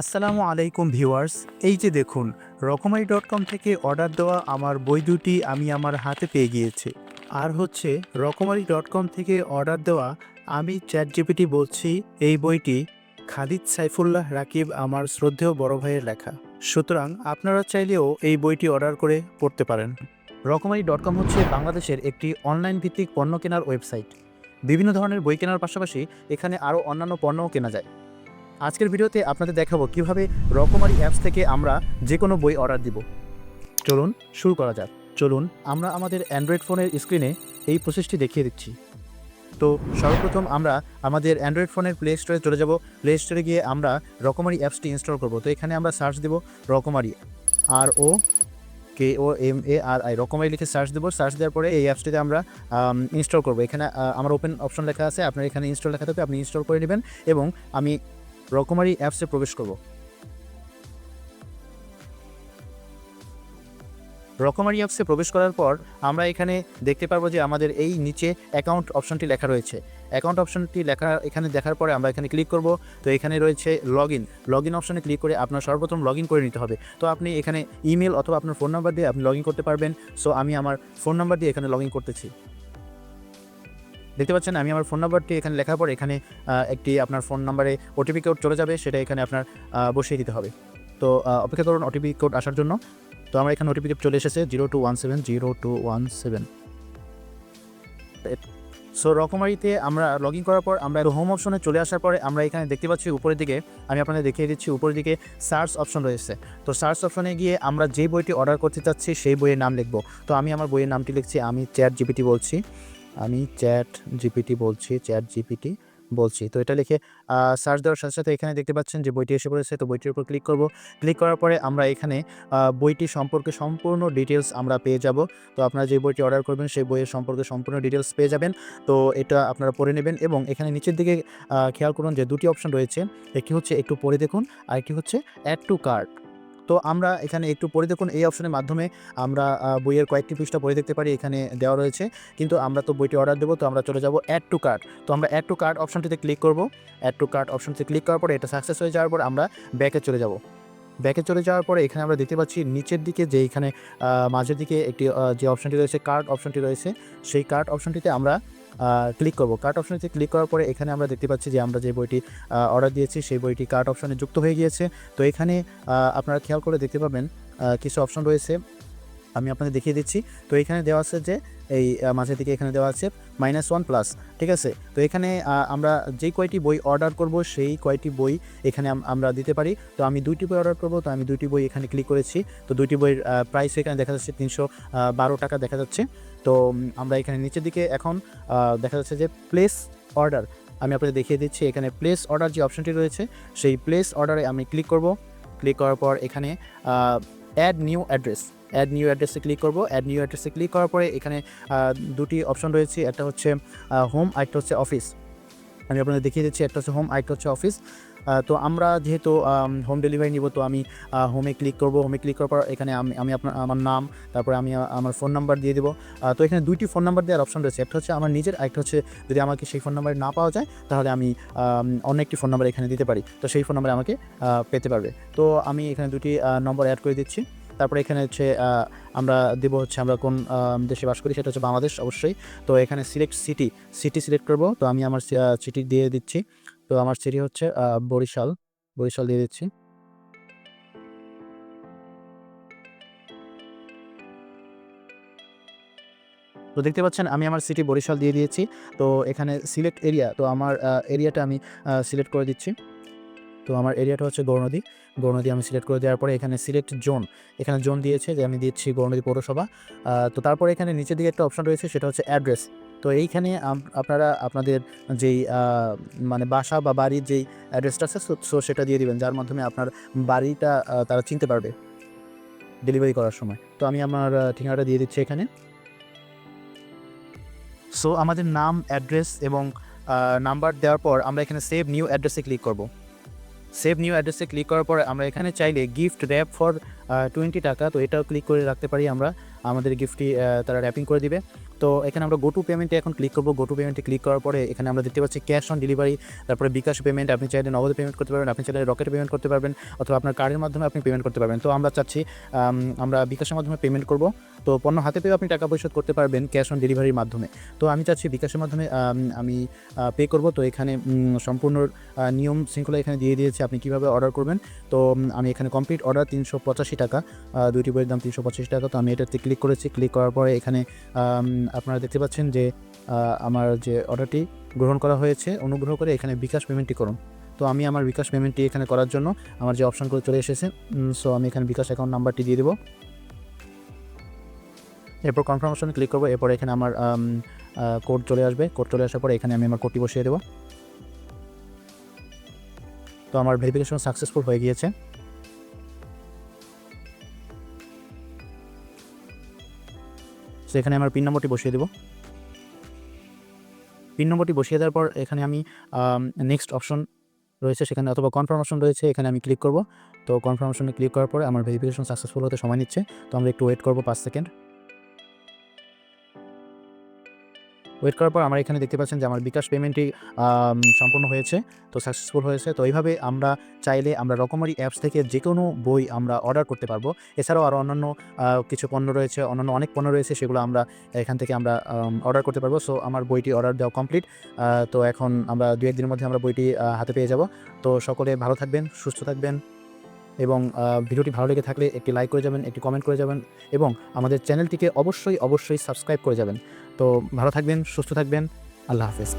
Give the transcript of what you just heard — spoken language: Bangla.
আসসালামু আলাইকুম ভিউয়ার্স, এই যে দেখুন, রকমারি ডট কম থেকে অর্ডার দেওয়া আমার বই দুটি আমি আমার হাতে পেয়ে গিয়েছি। আর হচ্ছে, রকমারি ডট কম থেকে অর্ডার দেওয়া আমি চ্যাট জিপিটি বলছি, এই বইটি খালিদ সাইফুল্লাহ রাকিব আমার শ্রদ্ধেয় বড় ভাইয়ের লেখা। সুতরাং আপনারা চাইলেও এই বইটি অর্ডার করে পড়তে পারেন। রকমারি ডট কম হচ্ছে বাংলাদেশের একটি অনলাইন ভিত্তিক পণ্য কেনার ওয়েবসাইট। বিভিন্ন ধরনের বই কেনার পাশাপাশি এখানে আরও অন্যান্য পণ্যও কেনা যায়। আজকের ভিডিওতে আপনাদের দেখাবো কীভাবে রকমারি অ্যাপস থেকে আমরা যে কোনো বই অর্ডার দিব। চলুন, শুরু করা যাক। চলুন, আমরা আমাদের অ্যান্ড্রয়েড ফোনের স্ক্রিনে এই প্রসেসটি দেখিয়ে দিচ্ছি। তো, সর্বপ্রথম আমরা আমাদের অ্যান্ড্রয়েড ফোনের প্লে স্টোরে চলে যাব। প্লে স্টোরে গিয়ে আমরা রকমারি অ্যাপসটি ইনস্টল করব। তো, এখানে আমরা সার্চ দেব রকমারি আর ও কে ও এম এ আর আই রকমারি লিখে সার্চ দেবো। সার্চ দেওয়ার পরে এই অ্যাপসটিতে আমরা ইনস্টল করব। এখানে আমার ওপেন অপশন লেখা আছে। আপনার এখানে ইনস্টল লেখা থাকবে। আপনি ইনস্টল করে নেবেন এবং আমি রকমারি অ্যাপসে প্রবেশ করব। রকমারি অ্যাপসে প্রবেশ করার পর আমরা এখানে দেখতে পারব যে আমাদের এই নিচে অ্যাকাউন্ট অপশনটি লেখা রয়েছে। অ্যাকাউন্ট অপশনটি লেখা, এখানে দেখার পরে আমরা এখানে ক্লিক করব। তো এখানে রয়েছে লগ ইন লগ ইন অপশনে ক্লিক করে আপনার সর্বপ্রথম লগ ইন করে নিতে হবে। তো আপনি এখানে ইমেল অথবা আপনার ফোন নাম্বার দিয়ে আপনি লগ ইন করতে পারবেন। সো আমি আমার ফোন নাম্বার দিয়ে এখানে লগ ইন করতেছি। দেখতে পাচ্ছেন, আমি আমার ফোন নাম্বারটি এখানে লেখার পর এখানে একটি আপনার ফোন নাম্বারে ওটিপি কোড চলে যাবে, সেটা এখানে আপনার বসিয়ে দিতে হবে। তো অপেক্ষা করুন ওটিপি কোড আসার জন্য। তো আমার এখানে ওটিপি কোড চলে এসেছে zero two one seven zero two one seven so রকমারিতে আমরা লগ ইন করার পর আমরা হোম অপশনে চলে আসার পরে আমরা এখানে দেখতে পাচ্ছি উপরের দিকে, আমি আপনাদের দেখিয়ে দিচ্ছি উপরের দিকে সার্চ অপশন রয়েছে। তো সার্চ অপশনে গিয়ে আমরা যে বইটি অর্ডার করতে চাচ্ছি, সেই বইয়ের নাম লিখব। তো, আমি আমার বইয়ের নামটি লিখছি, আমি চ্যাট জিপিটি বলছি। আমি চ্যাট জিপিটি বলছি, চ্যাট জিপিটি বলছি। তো এটা লিখে সার্চ দেওয়ার সাথে সাথে এখানে দেখতে পাচ্ছেন যে বইটি এসে পড়েছে, তো বইটির উপর ক্লিক করব। ক্লিক করার পরে আমরা এখানে বইটি সম্পর্কে সম্পূর্ণ ডিটেলস আমরা পেয়ে যাব। তো আপনারা যে বইটি অর্ডার করবেন, সেই বইয়ের সম্পর্কে সম্পূর্ণ ডিটেলস পেয়ে যাবেন। তো এটা আপনারা পড়ে নেবেন এবং এখানে নিচের দিকে খেয়াল করুন যে দুটি অপশন রয়েছে। একটি হচ্ছে একটু পড়ে দেখুন, আর একটি হচ্ছে অ্যাড টু কার্ট তো আমরা এখানে একটু পড়ে দেখুন, এই অপশনের মাধ্যমে আমরা বইয়ের কয়েকটি পৃষ্ঠা পড়ে দেখতে পারি, এখানে দেওয়া রয়েছে। কিন্তু আমরা তো বইটি অর্ডার দেবো, তো আমরা চলে যাব অ্যাড টু কার্ট তো আমরা অ্যাড টু কার্ট অপশনটিতে ক্লিক করব। অ্যাড টু কার্ট অপশনটিতে ক্লিক করার পরে এটা সাকসেস হয়ে যাওয়ার পর আমরা ব্যাকে চলে যাব। ব্যাকে চলে যাওয়ার পরে এখানে আমরা দেখতে পাচ্ছি নিচের দিকে যে এখানে মাঝের দিকে একটি যে অপশনটি রয়েছে কার্ট অপশনটি রয়েছে, সেই কার্ট অপশনটিতে আমরা ক্লিক করব। কার্ট অপশনটিতে ক্লিক করার পরে এখানে আমরা দেখতে পাচ্ছি যে আমরা যে বইটি অর্ডার দিয়েছি সেই বইটি কার্ট অপশনে যুক্ত হয়ে গিয়েছে। তো এখানে আপনারা খেয়াল করে দেখতে পাবেন কিছু অপশন রয়েছে। আমি আপনাদের দেখিয়ে দিচ্ছি। তো এখানে দেওয়া আছে যে, এই মাঝের দিকে এখানে দেওয়া আছে মাইনাস ওয়ান প্লাস ঠিক আছে? তো এখানে আমরা যেই কয়টি বই অর্ডার করব সেই কয়টি বই এখানে আম- আমরা দিতে পারি। তো আমি দুইটি বই অর্ডার করব, তো আমি দুইটি বই এখানে ক্লিক করেছি। তো দুইটি বইয়ের প্রাইস এখানে দেখা যাচ্ছে তিনশো বারো টাকা দেখা যাচ্ছে। তো আমরা এখানে নিচের দিকে এখন দেখা যাচ্ছে যে প্লেস অর্ডার আমি আপনাদের দেখিয়ে দিচ্ছি। এখানে প্লেস অর্ডার যে অপশনটি রয়েছে, সেই প্লেস অর্ডারে আমি ক্লিক করব। ক্লিক করার পর এখানে add new address add new অ্যাড্রেসে ক্লিক করব। অ্যাড নিউ অ্যাড্রেসে ক্লিক করার পরে এখানে দুটি অপশন রয়েছে। একটা হচ্ছে হোম আরেকটা হচ্ছে অফিস আমি আপনাদের দেখিয়ে দিচ্ছি, একটা হচ্ছে হোম আরেকটা হচ্ছে অফিস তো আমরা যেহেতু হোম ডেলিভারি নিব, তো আমি হোমে ক্লিক করব। হোমে ক্লিক করার পর এখানে আমি আমি আপনার, আমার নাম, তারপরে আমি আমার ফোন নাম্বার দিয়ে দেবো। তো এখানে দুইটি ফোন নাম্বার দেওয়ার অপশন রয়েছে। একটা হচ্ছে আমার নিজের একটা হচ্ছে যদি আমাকে সেই ফোন নাম্বার না পাওয়া যায়, তাহলে আমি অন্য একটি ফোন নাম্বার এখানে দিতে পারি। তো সেই ফোন নাম্বারে আমাকে পেতে পারবে। তো আমি এখানে দুটি নম্বর অ্যাড করে দিচ্ছি। তারপরে এখানে হচ্ছে আমরা দেব হচ্ছে আমরা কোন দেশে বাস করি, সেটা হচ্ছে বাংলাদেশ, অবশ্যই। তো এখানে সিলেক্ট সিটি সিটি সিলেক্ট করব। তো আমি আমার সিটি দিয়ে দিচ্ছি। তো আমার সিটি হচ্ছে বরিশাল। বরিশাল দিয়ে দিচ্ছি। তো দেখতে পাচ্ছেন, আমি আমার সিটি বরিশাল দিয়ে দিয়েছি। তো এখানে সিলেক্ট এরিয়া, তো আমার এরিয়াটা আমি সিলেক্ট করে দিচ্ছি। তো আমার এরিয়াটা হচ্ছে গৌরনদী গৌরনদী আমি সিলেক্ট করে দেওয়ার পরে এখানে সিলেক্ট জোন। এখানে জোন দিয়েছে যে আমি দিচ্ছি গৌরনদী পৌরসভা। তো তারপরে এখানে নিচের দিকে একটা অপশন রয়েছে, সেটা হচ্ছে অ্যাড্রেস। তো এইখানে আপনারা আপনাদের যেই মানে বাসা বা বাড়ির যেই অ্যাড্রেসটা আছে, সো সেটা দিয়ে দিবেন, যার মাধ্যমে আপনার বাড়িটা তারা চিনতে পারবে ডেলিভারি করার সময়। তো আমি আমার ঠিকানাটা দিয়ে দিচ্ছি এখানে। সো আমাদের নাম অ্যাড্রেস এবং নাম্বার দেওয়ার পর আমরা এখানে সেভ নিউ অ্যাড্রেসে ক্লিক করব। সেভ নিউ অ্যাড্রেসে ক্লিক করার পর আমরা এখানে চাইলে গিফট র্যাপ ফর টোয়েন্টি টাকা, তো এটাও ক্লিক করে রাখতে পারি আমরা। আমাদের গিফটটি তারা র্যাপিং করে দিবে। তো এখানে আমরা গো টু পেমেন্টে এখন ক্লিক করব। গোটু পেমেন্টে ক্লিক করার পরে এখানে আমরা দেখতে পাচ্ছি ক্যাশ অন ডেলিভারি তারপরে বিকাশ পেমেন্ট আপনি চাইলে নগদ পেমেন্ট করতে পারবেন, আপনি চাইলে রকেট পেমেন্ট করতে পারবেন, অথবা আপনার কার্ডের মাধ্যমে আপনি পেমেন্ট করতে পারবেন। তো আমরা চাচ্ছি আমরা বিকাশের মাধ্যমে পেমেন্ট করব। তো পণ্য হাতে পেয়েও আপনি টাকা পরিশোধ করতে পারবেন ক্যাশ অন ডেলিভারির মাধ্যমে। তো আমি চাচ্ছি বিকাশের মাধ্যমে, আমি পে করব। তো এখানে সম্পূর্ণ নিয়ম শৃঙ্খলা এখানে দিয়ে দিয়েছে আপনি কীভাবে অর্ডার করবেন। তো আমি এখানে কমপ্লিট অর্ডার তিনশো পঁচাশি টাকা। দুইটি বইয়ের দাম তিনশো পঁচাশি টাকা। তো আমি এটাতে ক্লিক করেছি। ক্লিক করার পরে এখানে আপনারা দেখতে পাচ্ছেন যে আমার যে অর্ডারটি গ্রহণ করা হয়েছে, অনুগ্রহ করে এখানে বিকাশ পেমেন্টটি করুন। তো আমি আমার বিকাশ পেমেন্টটি এখানে করার জন্য আমার যে অপশনগুলো চলে এসেছে সো আমি এখানে বিকাশ অ্যাকাউন্ট নাম্বারটি দিয়ে দেবো। এরপর কনফার্মেশনে ক্লিক করব, এরপর এখানে আমার কোড চলে আসবে। কোড চলে আসার পর এখানে আমি আমার কোডটি বসিয়ে দেবো। তো আমার ভেরিফিকেশন সাকসেসফুল হয়ে গিয়েছে। সো এখানে আমার পিন নম্বরটি বসিয়ে দেবো। পিন নম্বরটি বসিয়ে দেওয়ার পর এখানে আমি নেক্সট অপশন রয়েছে সেখানে অথবা কনফার্মেশন রয়েছে, এখানে আমি ক্লিক করব। তো কনফার্মেশনে ক্লিক করার পরে আমার ভেরিফিকেশন সাকসেসফুল হতে সময় নিচ্ছে। তো আমরা একটু ওয়েট করব পাঁচ সেকেন্ড ওয়েট করার পর আমরা এখানে দেখতে পাচ্ছেন যে আমার বিকাশ পেমেন্টটি সম্পূর্ণ হয়েছে, তো সাকসেসফুল হয়েছে। তো এইভাবে আমরা চাইলে আমরা রকমারি অ্যাপস থেকে যে কোনো বই আমরা অর্ডার করতে পারব। এছাড়াও আরও অন্যান্য কিছু পণ্য রয়েছে, অন্যান্য অনেক পণ্য রয়েছে, সেগুলো আমরা এখান থেকে আমরা অর্ডার করতে পারব। সো আমার বইটি অর্ডার দেওয়া কমপ্লিট তো এখন আমরা দু একদিনের মধ্যে আমরা বইটি হাতে পেয়ে যাব। তো সকলে ভালো থাকবেন, সুস্থ থাকবেন। এবং ভিডিওটি ভালো লেগে থাকলে একটি লাইক করে যাবেন, একটি কমেন্ট করে যাবেন এবং আমাদের চ্যানেলটিকে অবশ্যই অবশ্যই সাবস্ক্রাইব করে যাবেন। তো ভালো থাকবেন, সুস্থ থাকবেন, আল্লাহ হাফেজ।